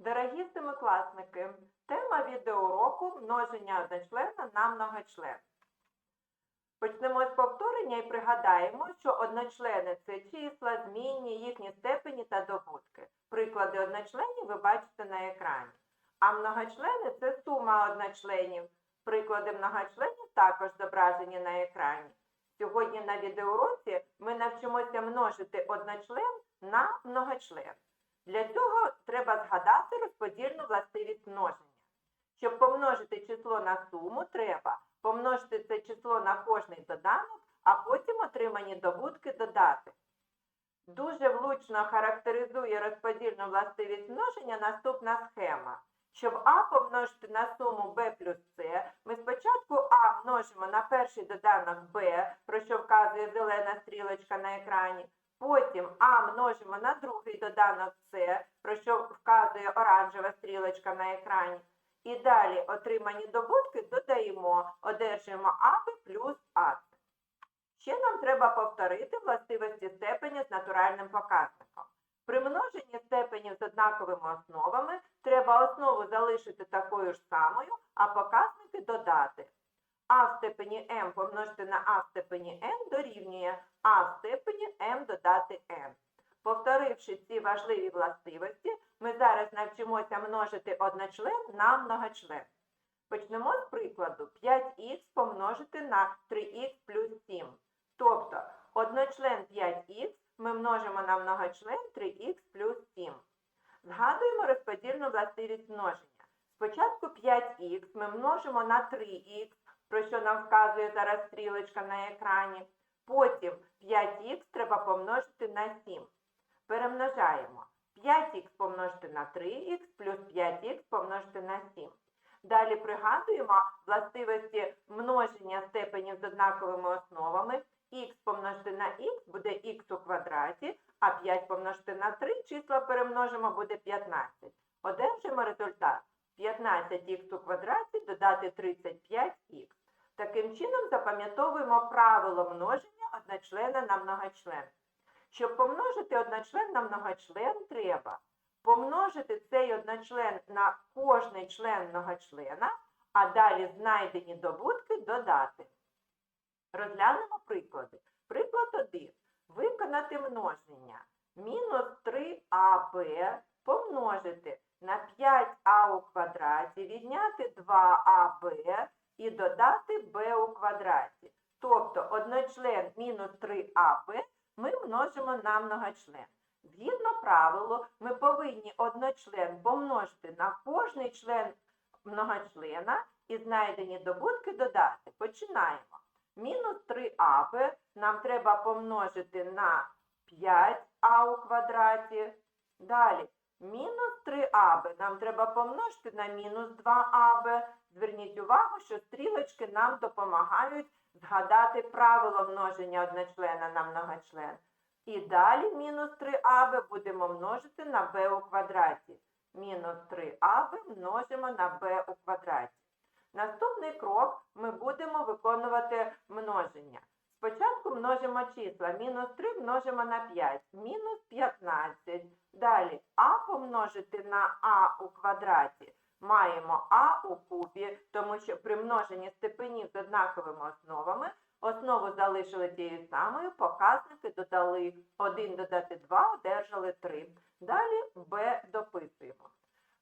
Дорогі семикласники, тема відеоуроку множення одночлена на многочлен. Почнемо з повторення і пригадаємо, що одночлени це числа, змінні, їхні степені та добутки. Приклади одночленів ви бачите на екрані. А многочлени це сума одночленів. Приклади многочленів також зображені на екрані. Сьогодні на відеоуроці ми навчимося множити одночлен на многочлен. Для цього треба згадати розподільну властивість множення. Щоб помножити число на суму, треба помножити це число на кожний доданок, а потім отримані добутки додати. Дуже влучно характеризує розподільну властивість множення наступна схема. Щоб А помножити на суму b плюс С, ми спочатку А множимо на перший доданок b, про що вказує зелена стрілочка на екрані. Потім А множимо на другий доданок С, про що вказує оранжева стрілочка на екрані. І далі отримані добутки додаємо, одержуємо АБ плюс АС. Ще нам треба повторити властивості степені з натуральним показником. При множенні степенів з однаковими основами треба основу залишити такою ж самою, а показники додати. А в степені m помножити на а в степені n дорівнює а в степені m додати n. Повторивши ці важливі властивості, ми зараз навчимося множити одночлен на многочлен. Почнемо з прикладу 5х помножити на 3х плюс 7. Тобто одночлен 5х ми множимо на многочлен 3х плюс 7. Згадуємо розподільну властивість множення. Спочатку 5х ми множимо на 3х, про що нам вказує зараз стрілочка на екрані. Потім 5х треба помножити на 7. Перемножаємо. 5х помножити на 3х плюс 5х помножити на 7. Далі пригадуємо властивості множення степенів з однаковими основами. х помножити на х буде х у квадраті, а 5 помножити на 3 числа перемножимо буде 15. Одержимо результат 15х у квадраті додати 35х. Таким чином запам'ятовуємо правило множення одночлена на многочлен. Щоб помножити одночлен на многочлен, треба помножити цей одночлен на кожний член многочлена, а далі знайдені добутки додати. Розглянемо приклади. Приклад 1. Виконати множення. Мінус 3аб помножити на 5а у квадраті, відняти 2аб і додати b у квадраті. Тобто одночлен мінус 3аб ми множимо на многочлен. Згідно правилу, ми повинні одночлен помножити на кожний член многочлена і знайдені добутки додати. Починаємо. Мінус 3аб нам треба помножити на 5а у квадраті. Далі. Мінус 3аб нам треба помножити на мінус 2аб. Зверніть увагу, що стрілочки нам допомагають згадати правило множення одночлена на многочлен. І далі мінус 3аб будемо множити на b у квадраті. Мінус 3аб множимо на b у квадраті. Наступний крок ми будемо виконувати множення. Спочатку множимо числа. Мінус 3 множимо на 5, мінус 15. Далі а помножити на а у квадраті. Маємо а у кубі, тому що при множенні степенів з однаковими основами основу залишили тією самою, показники додали 1 додати 2, одержали 3. Далі b дописуємо.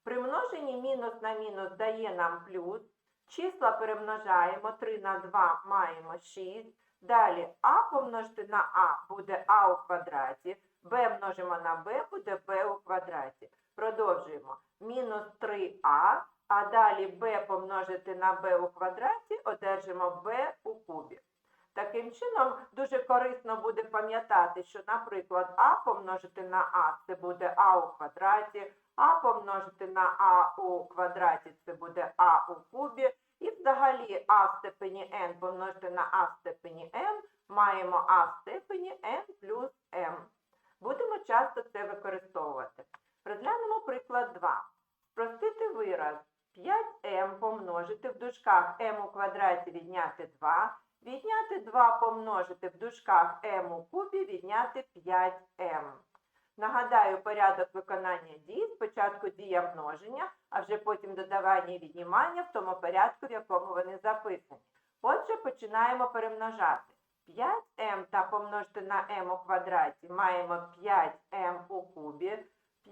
При множенні мінус на мінус дає нам плюс. Числа перемножаємо 3 на 2 маємо 6. Далі а помножити на а буде а у квадраті, b множимо на b буде b у квадраті. Продовжуємо. Мінус 3а, а далі b помножити на b у квадраті, одержимо b у кубі. Таким чином, дуже корисно буде пам'ятати, що, наприклад, а помножити на а це буде а у квадраті, а помножити на а у квадраті це буде а у кубі. І взагалі а в степені n помножити на а в степені m маємо а в степені n плюс m. Будемо часто це використовувати. Розглянемо приклад 2. Спростити вираз 5m помножити в дужках m у квадраті відняти 2, відняти 2 помножити в дужках m у кубі відняти 5m. Нагадаю порядок виконання дій. Спочатку дія множення, а вже потім додавання і віднімання в тому порядку, в якому вони записані. Отже, починаємо перемножати. 5m та помножити на m у квадраті маємо 5m у кубі.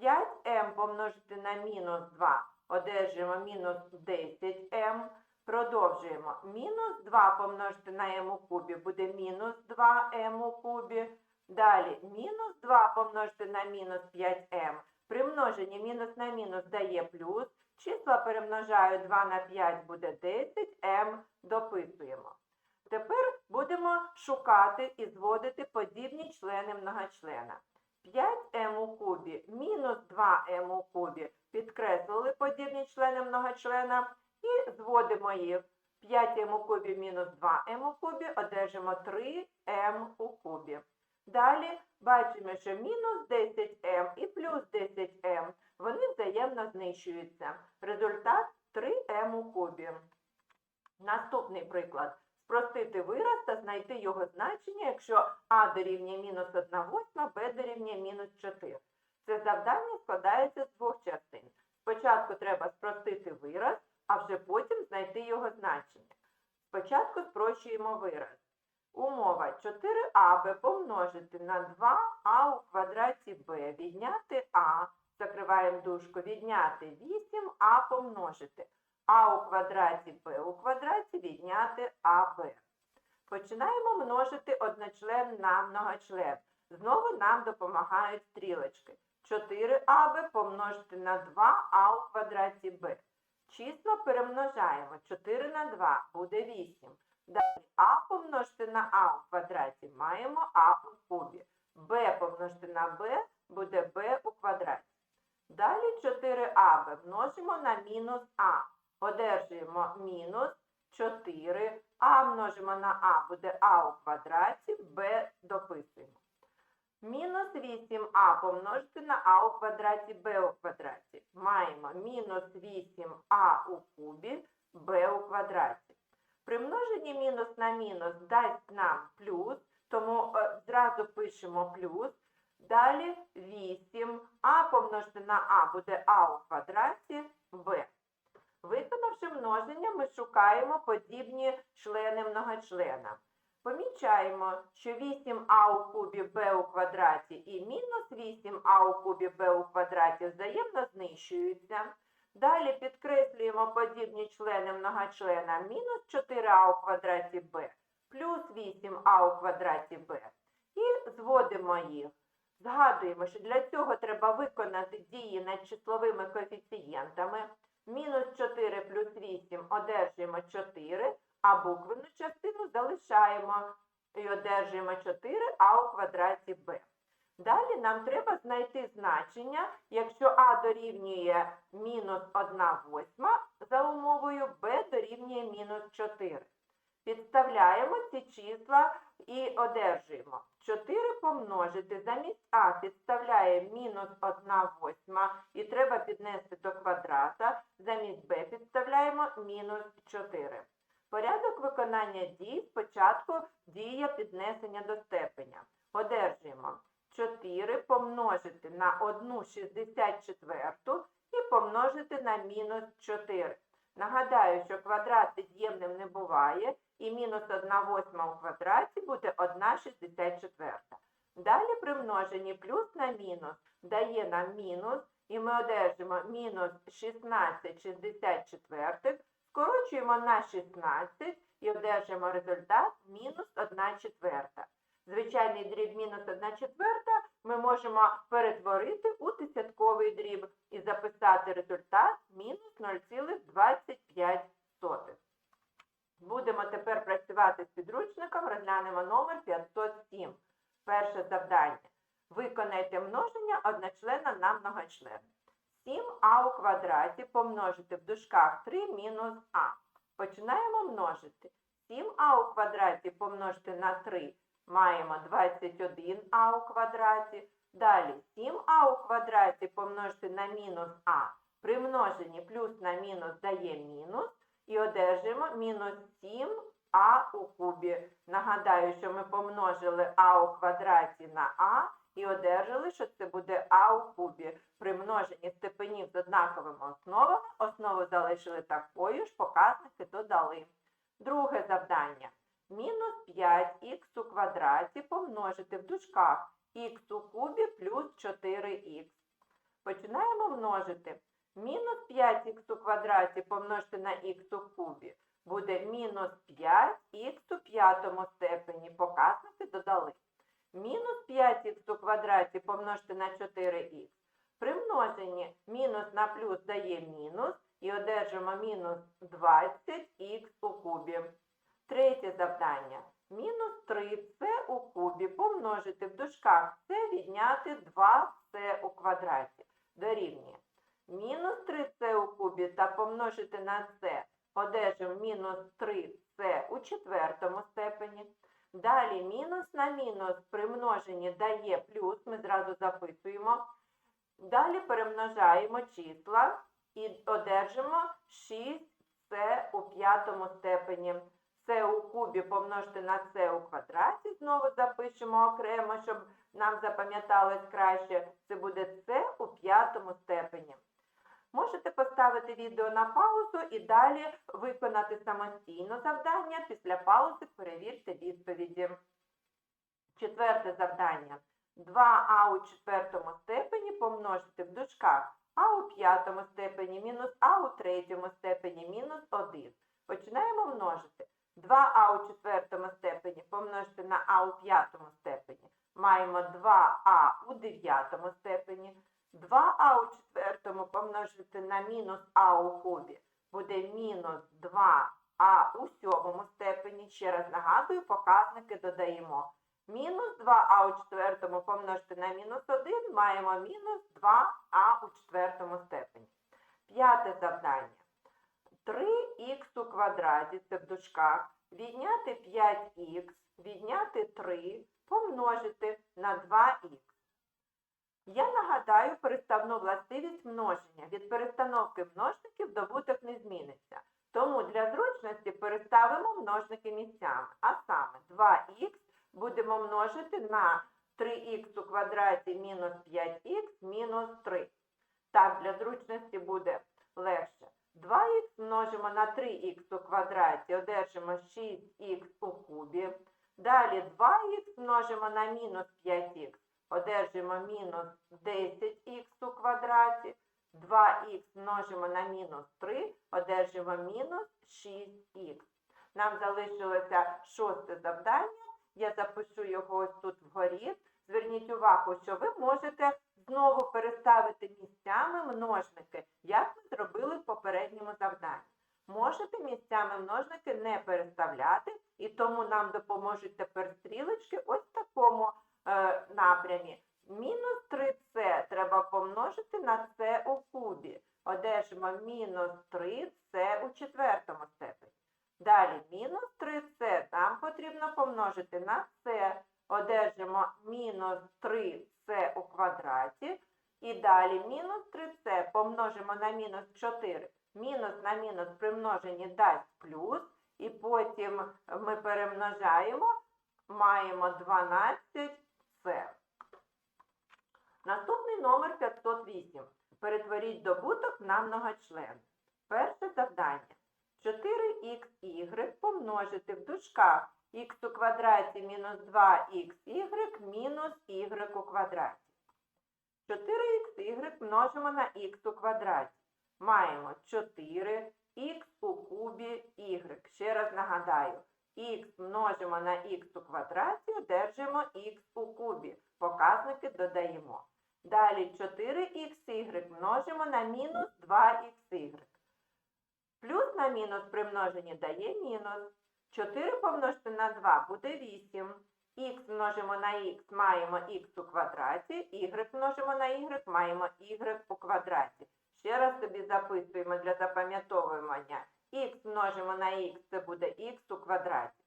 5m помножити на мінус 2 одержуємо мінус 10m. Продовжуємо. Мінус 2 помножити на m у кубі буде мінус 2m у кубі. Далі мінус 2 помножити на мінус 5m. При множенні мінус на мінус дає плюс. Числа перемножаю 2 на 5 буде 10m. Дописуємо. Тепер будемо шукати і зводити подібні члени многочлена. 5m у кубі мінус 2m у кубі підкреслили подібні члени многочлена і зводимо їх. 5m у кубі мінус 2m у кубі одержимо 3m у кубі. Далі бачимо, що мінус 10m і плюс 10m вони взаємно знищуються. Результат 3m у кубі. Наступний приклад. Спростити вираз та знайти його значення, якщо а дорівнює мінус 1 восьма, б дорівнює мінус 4. Це завдання складається з двох частин. Спочатку треба спростити вираз, а вже потім знайти його значення. Спочатку спрощуємо вираз. Умова 4аб помножити на 2а у квадраті b, відняти а, закриваємо дужку, відняти 8а помножити а у квадраті b у квадраті відняти аб. Починаємо множити одночлен на многочлен. Знову нам допомагають стрілочки. 4аб помножити на 2а у квадраті b. Числа перемножаємо. 4 на 2 буде 8. Далі а помножити на а у квадраті маємо а у кубі. b помножити на b буде b у квадраті. Далі 4аб множимо на мінус а. Одержуємо мінус 4. А множимо на а буде а у квадраті, b дописуємо. Мінус 8а помножити на а у квадраті b у квадраті. Маємо мінус 8а у кубі b у квадраті. При множенні мінус на мінус дасть нам плюс, тому е, зразу пишемо плюс. Далі 8. А помножити на а буде а у квадраті b. Виконавши множення, ми шукаємо подібні члени многочлена. Помічаємо, що 8а у кубі b у квадраті і мінус 8а у кубі b у квадраті взаємно знищуються. Далі підкреслюємо подібні члени многочлена мінус 4а у квадраті b плюс 8а у квадраті b. І зводимо їх. Згадуємо, що для цього треба виконати дії над числовими коефіцієнтами. Мінус 4 плюс 8 одержуємо 4, а буквену частину залишаємо і одержуємо 4а у квадраті b. Далі нам треба знайти значення, якщо а дорівнює мінус 1 восьма за умовою b дорівнює мінус 4. Підставляємо ці числа і одержуємо. 4 помножити замість а підставляє мінус 1 восьма і треба піднести до квадрата. Замість b підставляємо мінус 4. Порядок виконання дій спочатку дія піднесення до степеня. Одержуємо 4 помножити на 1 64 і помножити на мінус 4. Нагадаю, що квадрат від'ємним не буває, і мінус 1 восьма у квадраті буде 1 64. Далі при множенні плюс на мінус дає нам мінус, і ми одержимо мінус 16 64, скорочуємо на 16 і одержимо результат мінус 1 четверта. Звичайний дріб мінус 1 четверта ми можемо перетворити у десятковий дріб і записати результат мінус 0,25. Будемо тепер працювати з підручником, розглянемо номер 507. Перше завдання. Виконайте множення одночлена на многочлен. 7а у квадраті помножити в дужках 3 мінус а. Починаємо множити. 7а у квадраті помножити на 3 маємо 21а у квадраті. Далі 7а у квадраті помножити на мінус а. При множенні плюс на мінус дає мінус. І одержимо мінус 7а у кубі. Нагадаю, що ми помножили а у квадраті на а і одержали, що це буде а у кубі. При множенні степенів з однаковими основами основу залишили такою ж, показники додали. Друге завдання. Мінус 5х у квадраті помножити в дужках х у кубі плюс 4х. Починаємо множити. Мінус 5х у квадраті помножити на х у кубі буде мінус 5х у п'ятому степені. Показники додали. Мінус 5х у квадраті помножити на 4х. При множенні мінус на плюс дає мінус і одержимо мінус 20х у кубі. Третє завдання. Мінус 3c у кубі помножити в дужках це відняти 2c у квадраті. Дорівнює. Мінус 3c у кубі та помножити на c одержимо мінус 3c у четвертому степені. Далі мінус на мінус при множенні дає плюс, ми зразу записуємо. Далі перемножаємо числа і одержимо 6c у п'ятому степені. С у кубі помножити на С у квадраті, знову запишемо окремо, щоб нам запам'яталось краще. Це буде С у п'ятому степені. Можете поставити відео на паузу і далі виконати самостійно завдання. Після паузи перевірте відповіді. Четверте завдання. 2а у четвертому степені помножити в дужках а у п'ятому степені мінус а у третьому степені мінус 1. Починаємо множити. 2а у четвертому степені помножити на а у п'ятому степені. Маємо 2а у дев'ятому степені. 2а у четвертому помножити на мінус а у кубі. Буде мінус 2а у сьомому степені. Ще раз нагадую, показники додаємо. Мінус 2а у четвертому помножити на мінус 1 маємо мінус 2а у четвертому степені. П'яте завдання. 3х у квадраті, це в дужках, відняти 5х, відняти 3, помножити на 2х. Я нагадаю переставну властивість множення. Від перестановки множників добуток не зміниться. Тому для зручності переставимо множники місцями. А саме 2х будемо множити на 3х у квадраті мінус 5х мінус 3. Так, для зручності буде легше. 2х множимо на 3х у квадраті, одержимо 6х у кубі. Далі 2х множимо на мінус 5х, одержимо мінус 10х у квадраті. 2х множимо на мінус 3, одержимо мінус 6х. Нам залишилося шосте завдання. Я запишу його ось тут вгорі. Зверніть увагу, що ви можете знову переставити місцями множники, як ми зробили в попередньому завданні. Можете місцями множники не переставляти, і тому нам допоможуть тепер стрілочки ось в такому е, напрямі. Мінус 3c треба помножити на c у кубі. Одержимо мінус 3c у четвертому степені. Далі мінус 3c нам потрібно помножити на c. Одержимо мінус 3c у квадраті. І далі мінус 3c помножимо на мінус 4. Мінус на мінус при множенні дасть плюс. І потім ми перемножаємо, маємо 12c. Наступний номер 508. Перетворіть добуток на многочлен. Перше завдання. 4х помножити в дужках х у квадраті мінус 2х мінус y у квадраті. 4х множимо на х у квадраті. Маємо 4х у кубі y. Ще раз нагадаю, х множимо на х у квадраті, одержимо х у кубі. Показники додаємо. Далі 4х множимо на мінус 2х. Плюс на мінус при множенні дає мінус. 4 помножити на 2 буде 8. Х множимо на х маємо х у квадраті, y множимо на y маємо y у квадраті. Ще раз собі записуємо для запам'ятовування. х множимо на х це буде х у квадраті.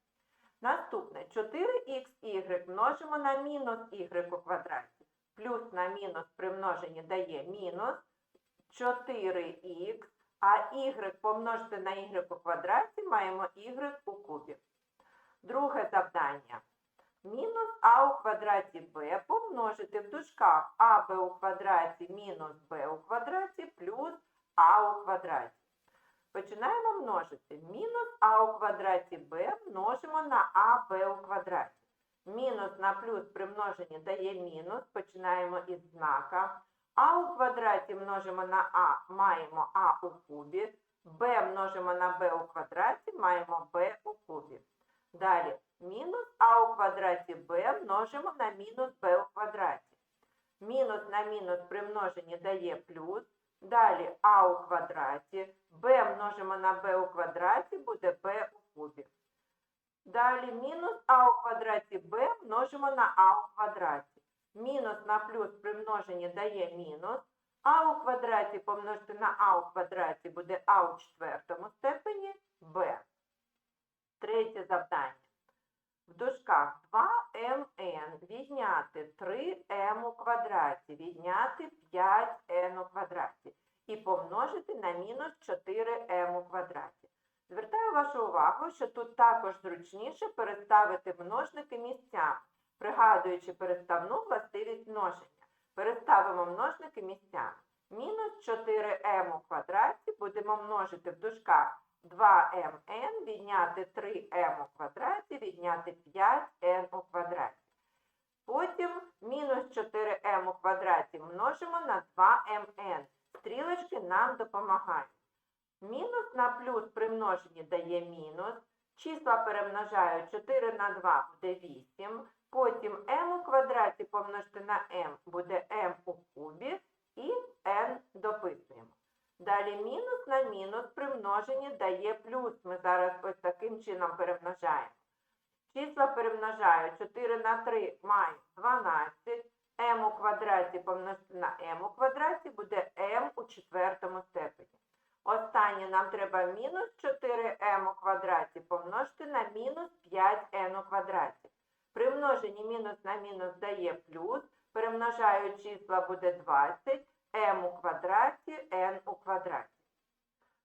Наступне 4х множимо на мінус y у квадраті. Плюс на мінус при множенні дає мінус 4х. А y помножити на y у квадраті маємо y у кубі. Друге завдання. Мінус а у квадраті b помножити в дужках аб у квадраті мінус b у квадраті плюс а у квадраті. Починаємо множити. Мінус а у квадраті b множимо на аб у квадраті. Мінус на плюс при множенні дає мінус, починаємо із знака. А у квадраті множимо на а, маємо а у кубі. b множимо на b у квадраті, маємо b у кубі. Далі мінус а у квадраті b множимо на мінус b у квадраті. Мінус на мінус при множенні дає плюс. Далі а у квадраті, b множимо на b у квадраті, буде b у кубі. Далі мінус а у квадраті b множимо на а у квадраті. Мінус на плюс при множенні дає мінус. А у квадраті помножити на а у квадраті буде а у четвертому степені b. Третє завдання. В дужках 2mn відняти 3m у квадраті, відняти 5n у квадраті і помножити на мінус 4m у квадраті. Звертаю вашу увагу, що тут також зручніше переставити множники місцями, пригадуючи переставну властивість множення. Переставимо множники місцями. Мінус 4m у квадраті будемо множити в дужках 2mn відняти 3m у квадраті, відняти 5n у квадраті. Потім мінус 4m у квадраті множимо на 2mn. Стрілочки нам допомагають. Мінус на плюс при множенні дає мінус. Числа перемножаю 4 на 2 буде 8. Потім m у квадраті помножити на m буде m у кубі і n дописуємо. Далі мінус на мінус при множенні дає плюс. Ми зараз ось таким чином перемножаємо. Числа перемножаю 4 на 3 маю 12. m у квадраті помножити на m у квадраті буде m у четвертому степені. Останнє нам треба мінус 4m у квадраті помножити на мінус 5n у квадраті. При множенні мінус на мінус дає плюс. Перемножаю числа буде 20 m у квадраті, n у квадраті.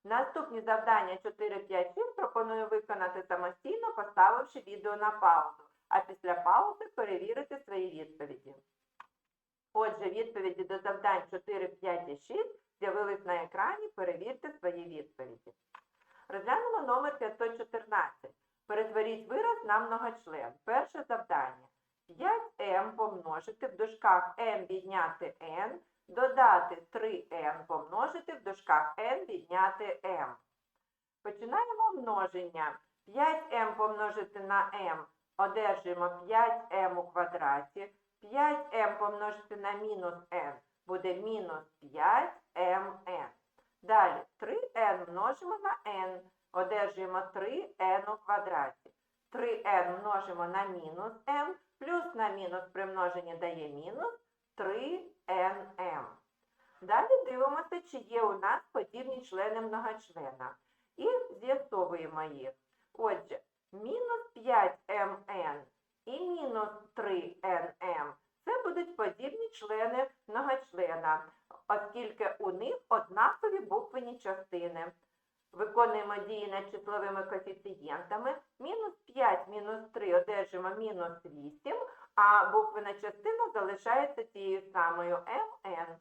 Наступні завдання 4, 5, 6 пропоную виконати самостійно, поставивши відео на паузу, а після паузи перевірити свої відповіді. Отже, відповіді до завдань 4, 5 і 6 з'явились на екрані, перевірте свої відповіді. Розглянемо номер 514. Перетворіть вираз на многочлен. Перше завдання. 5m помножити в дужках m відняти n, додати 3n помножити в дужках n відняти m. Починаємо множення. 5m помножити на m одержуємо 5m у квадраті. 5m помножити на мінус n буде мінус 5mn. Далі 3n множимо на n, одержуємо 3n у квадраті. 3n множимо на мінус m, плюс на мінус при множенні дає мінус 3nm. Далі дивимося, чи є у нас подібні члени многочлена. І з'ясовуємо їх. Отже, мінус 5mn і мінус 3nm це будуть подібні члени многочлена, оскільки у них однакові буквені частини. Виконуємо дії над числовими коефіцієнтами. Мінус 5, мінус 3 одержимо мінус 8, а буквена частина залишається тією самою mn.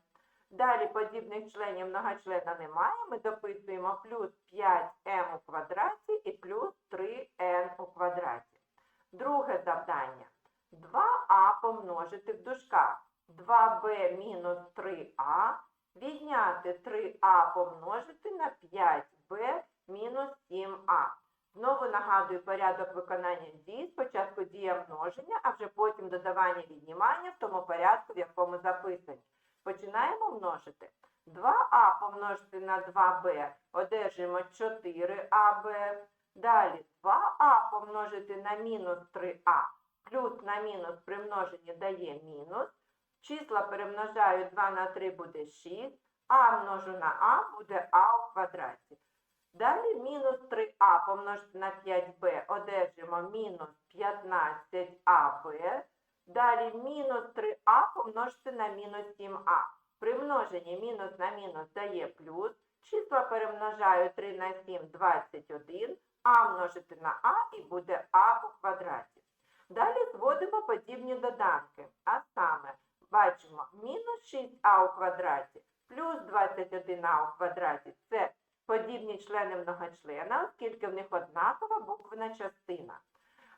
Далі подібних членів многочлена немає. Ми дописуємо плюс 5m у квадраті і плюс 3n у квадраті. Друге завдання. 2а помножити в дужках 2b мінус 3а, відняти 3а помножити на 5b мінус 7а. Знову нагадую порядок виконання дій. Спочатку дія множення, а вже потім додавання віднімання в тому порядку, в якому записані. Починаємо множити. 2а помножити на 2b одержуємо 4аб. Далі 2а помножити на мінус 3а плюс на мінус при множенні дає мінус. Числа перемножаю 2 на 3 буде 6, а множу на а буде а у квадраті. Далі мінус 3а помножити на 5b одержимо мінус 15аб. Далі мінус 3а помножити на мінус 7а. При множенні мінус на мінус дає плюс. Числа перемножаю 3 на 7 21, а множити на а і буде а у квадраті. Далі зводимо подібні доданки. А саме, бачимо, мінус 6а у квадраті плюс 21а у квадраті це подібні члени многочлена, оскільки в них однакова буквена частина.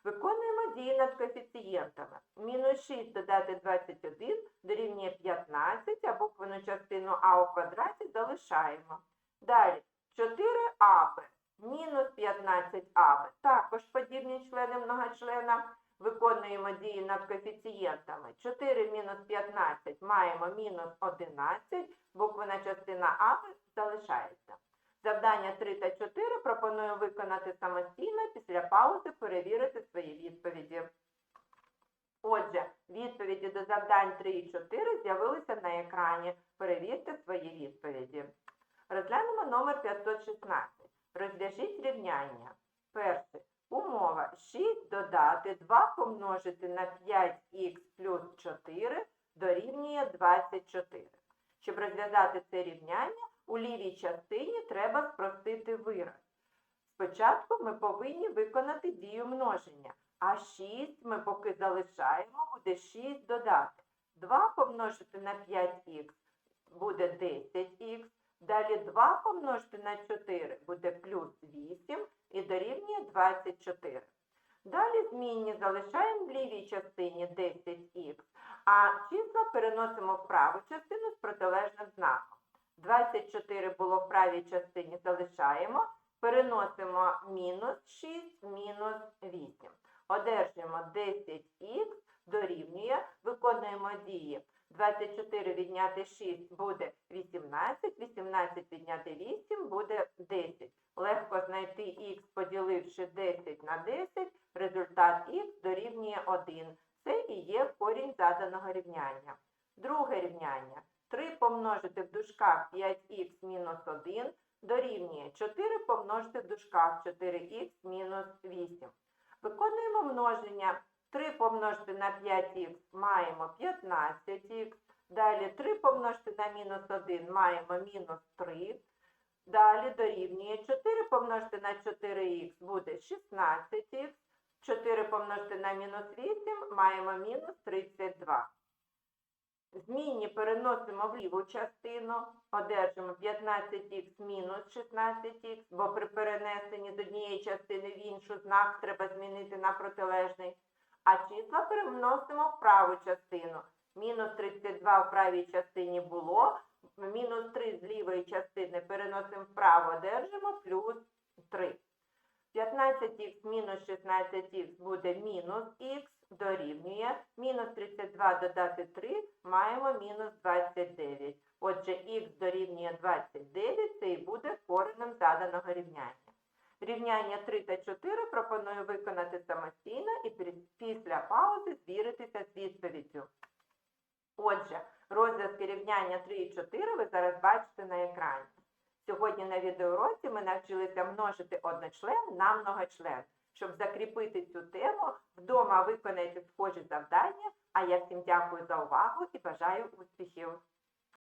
Виконуємо дії над коефіцієнтами. Мінус 6 додати 21 дорівнює 15, а буквену частину а у квадраті залишаємо. Далі 4аб мінус 15аб. Також подібні члени многочлена. Виконуємо дії над коефіцієнтами. 4 мінус 15 маємо мінус 11, буквена частина а залишається. Завдання 3 та 4 пропоную виконати самостійно після паузи перевірити свої відповіді. Отже, відповіді до завдань 3 і 4 з'явилися на екрані. Перевірте свої відповіді. Розглянемо номер 516. Розв'яжіть рівняння. Перше. Умова 6 додати 2 помножити на 5х плюс 4 дорівнює 24. Щоб розв'язати це рівняння, у лівій частині треба спростити вираз. Спочатку ми повинні виконати дію множення, а 6 ми поки залишаємо, буде 6 додати. 2 помножити на 5х буде 10х, далі 2 помножити на 4 буде плюс 8 і дорівнює 24. Далі змінні залишаємо в лівій частині 10х, а числа переносимо в праву частину з протилежним знаком. 24 було в правій частині, залишаємо, переносимо мінус 6, мінус 8. Одержуємо 10х, дорівнює, виконуємо дії. 24 відняти 6 буде 18, 18 відняти 8 буде 10. Легко знайти х, поділивши 10 на 10, результат х дорівнює 1. Це і є корінь заданого рівняння. Друге рівняння. 3 помножити в дужках 5х мінус 1 дорівнює 4 помножити в дужках 4х мінус 8. Виконуємо множення. 3 помножити на 5х маємо 15х. Далі 3 помножити на мінус 1 маємо мінус 3. Далі дорівнює 4 помножити на 4х буде 16х. 4 помножити на мінус 8 маємо мінус 32. Змінні переносимо в ліву частину, одержимо 15х мінус 16х, бо при перенесенні з однієї частини в іншу знак треба змінити на протилежний. А числа переносимо в праву частину. Мінус 32 в правій частині було, мінус 3 з лівої частини переносимо вправо, одержимо плюс 3. 15х мінус 16х буде мінус х, дорівнює. Мінус 32 додати 3 маємо мінус 29. Отже, х дорівнює 29, це і буде коренем заданого рівняння. Рівняння 3 та 4 пропоную виконати самостійно і після паузи звіритися з відповіддю. Отже, розв'язки рівняння 3 і 4 ви зараз бачите на екрані. Сьогодні на відеоуроці ми навчилися множити одночлен на многочлен. Щоб закріпити цю тему, вдома виконайте схожі завдання. А я всім дякую за увагу і бажаю успіхів!